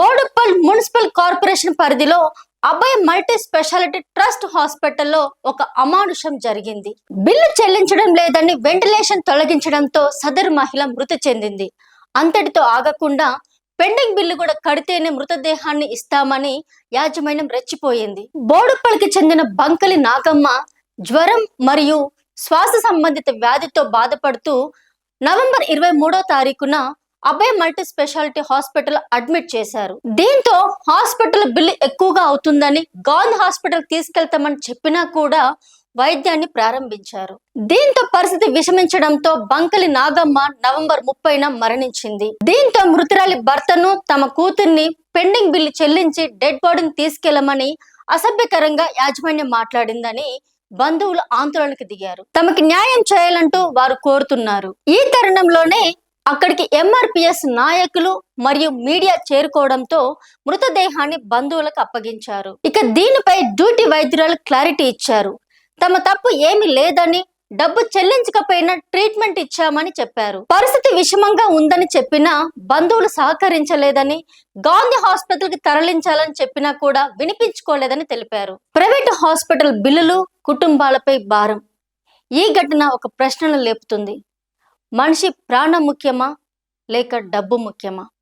Boduppal municipal corporation పరిధిలో అభయ multi speciality trust హాస్పిటల్లో ఒక అమానుషం జరిగింది. బిల్లు చెల్లించడం లేదని వెంటిలేషన్ తొలగించడంతో సదరు మహిళ మృతి చెందింది. అంతటితో ఆగకుండా పెండింగ్ బిల్లు కూడా కడితేనే మృతదేహాన్ని ఇస్తామని యాజమాన్యం రెచ్చిపోయింది. బోడుప్పల్కి చెందిన బంకలి నాగమ్మ జ్వరం మరియు శ్వాస సంబంధిత వ్యాధితో బాధపడుతూ నవంబర్ ఇరవై మూడో తారీఖున Abhaya multi speciality hospital admit చేశారు. దీంతో హాస్పిటల్ బిల్లు ఎక్కువగా అవుతుందని గాంధీ హాస్పిటల్ తీసుకెళ్తామని చెప్పినా కూడా వైద్యాన్ని ప్రారంభించారు. దీంతో పరిస్థితి విషమించడంతో బంకలి నాగమ్మ నవంబర్ ముప్పైన మరణించింది. దీంతో మృతురాలి భర్తను తమ కూతుర్ని పెండింగ్ బిల్లు చెల్లించి డెడ్ బాడీని తీసుకెళ్ళమని అసభ్యకరంగా యాజమాన్యం మాట్లాడిందని బంధువులు ఆందోళనకు దిగారు. తమకి న్యాయం చేయాలంటూ వారు కోరుతున్నారు. ఈ తరుణంలోనే అక్కడికి ఎంఆర్పిఎస్ నాయకులు మరియు మీడియా చేరుకోవడంతో మృతదేహాన్ని బంధువులకు అప్పగించారు. ఇక దీనిపై డ్యూటీ వైద్యురాలు క్లారిటీ ఇచ్చారు. తమ తప్పు ఏమీ లేదని డబ్బు చెల్లించకపోయినా ట్రీట్మెంట్ ఇచ్చామని చెప్పారు. పరిస్థితి విషమంగా ఉందని చెప్పినా బంధువులు సహకరించలేదని గాంధీ హాస్పిటల్కి తరలించాలని చెప్పినా కూడా వినిపించుకోలేదని తెలిపారు. ప్రైవేట్ హాస్పిటల్ బిల్లులు కుటుంబాలపై భారం. ఈ ఘటన ఒక ప్రశ్నను లేపుతుంది. మనిషి ప్రాణం ముఖ్యమా లేక డబ్బు ముఖ్యమా?